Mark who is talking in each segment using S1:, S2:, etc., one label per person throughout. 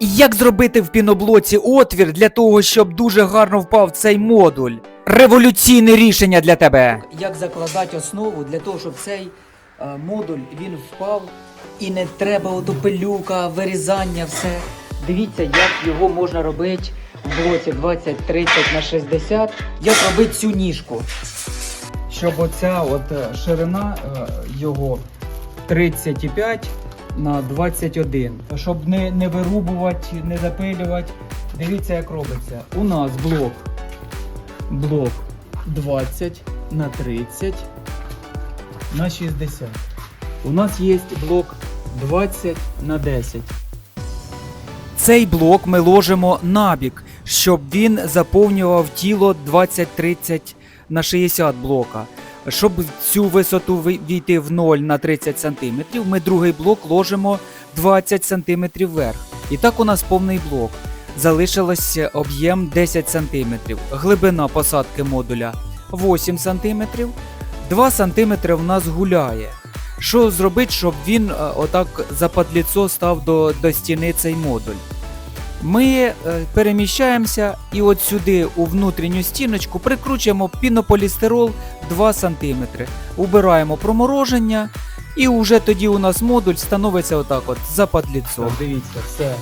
S1: Як зробити в піноблоці отвір для того, щоб дуже гарно впав цей модуль? Революційне рішення для тебе. Як закладати основу для того, щоб цей е, модуль він впав і не треба ото пилюка, вирізання, все. Дивіться, як його можна робити в блоці 20-30 на 60. Як робити цю ніжку. Щоб оця от е, ширина е, його 35 на 21. Щоб не, не вирубувати, не запилювати. Дивіться, як робиться. У нас блок. Блок 20 на 30 на 60. У нас є блок 20 на 10. Цей блок ми ложимо набік, щоб він заповнював тіло 20-30 на 60 блока. Щоб цю висоту війти в 0 на 30 см, ми другий блок ложимо 20 см вверх. І так у нас повний блок. Залишилось об'єм 10 см, глибина посадки модуля 8 см, 2 см в нас гуляє. Що зробити, щоб він е, отак западліцо став до, до стіни цей модуль? Ми е, переміщаємося і от сюди, у внутрішню стіночку, прикручуємо пінополістирол 2 см. Убираємо промороження, і вже тоді у нас модуль становиться отак от западліцо. Дивіться, все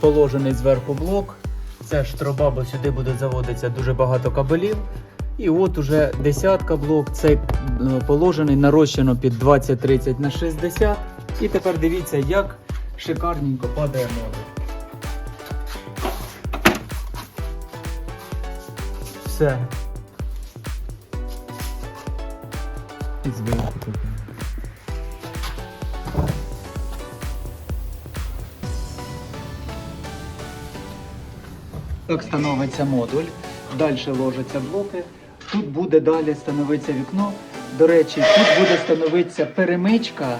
S1: положений зверху блок. Це штроба, бо сюди буде заводитися дуже багато кабелів. І от уже десятка блок, цей е, положений, нарощено під 20-30 на 60. І тепер дивіться, як шикарненько падає модуль. Все. І зверху таке. Так становиться модуль, далі ложаться блоки. Тут буде далі становитися вікно. До речі, тут буде становитися перемичка.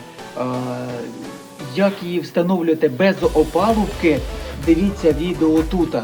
S1: Як її встановлювати без опалубки, дивіться відео тут.